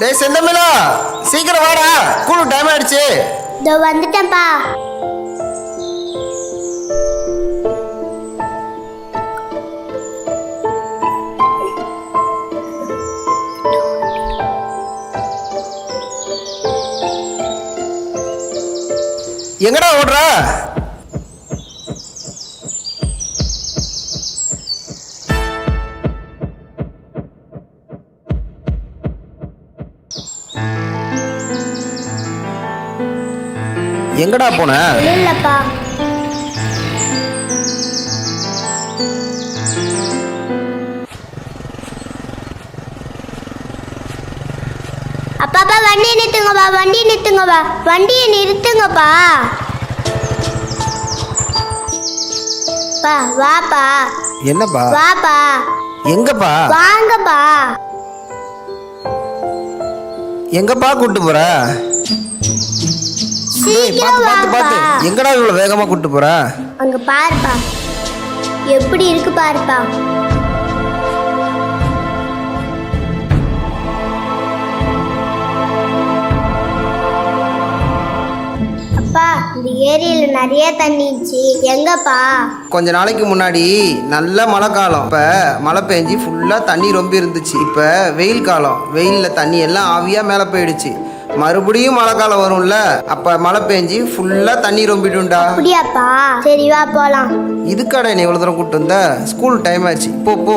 டேய் செந்தமிழா சீக்கிரம் வாடா. கூலு டைம் ஆயிடுச்சு. இதோ வந்துட்டேன்ப்பா. எங்கடா ஓடுற? எங்கடா போன? அப்பாப்பா வண்டியை நிறுத்துங்கப்பா வண்டியை நிறுத்துங்கப்பா. வண்டியை நிறுத்துங்கப்பா. பா வாப்பா. என்னப்பா? வாப்பா. எங்கப்பா? வாங்கப்பா. எங்கப்பா கூட்டு போற? சீக்கிரம் பாத்து வாப்பா. எங்கடா இவ்வளவு வேகமா கூட்டு போற? அங்க பாருப்பா. எப்படி இருக்கு பாருப்பா. இந்த ஏரியில நிறைய தண்ணி இருந்துச்சு. எங்கப்பா? கொஞ்ச நாளைக்கு முன்னாடி நல்ல மழை காலம். இப்ப மழை பெஞ்சு ஃபுல்லா தண்ணி ரொம்ப இருந்துச்சு. இப்ப வெயில் காலம். வெயில்ல தண்ணி எல்லாம் ஆவியா மேல போயிடுச்சு. மறுபடியும் மழை காலம் வரும்ல? அப்ப மழை பெஞ்சு ஃபுல்லா தண்ணி ரொம்பிடும்டா. அப்படியாப்பா? சரி வா போலாம். இதுக்காடா நீ இவ்வளவு தூரம் கூட்டு வந்த? ஸ்கூல் டைம் ஆயிடுச்சு போ போ.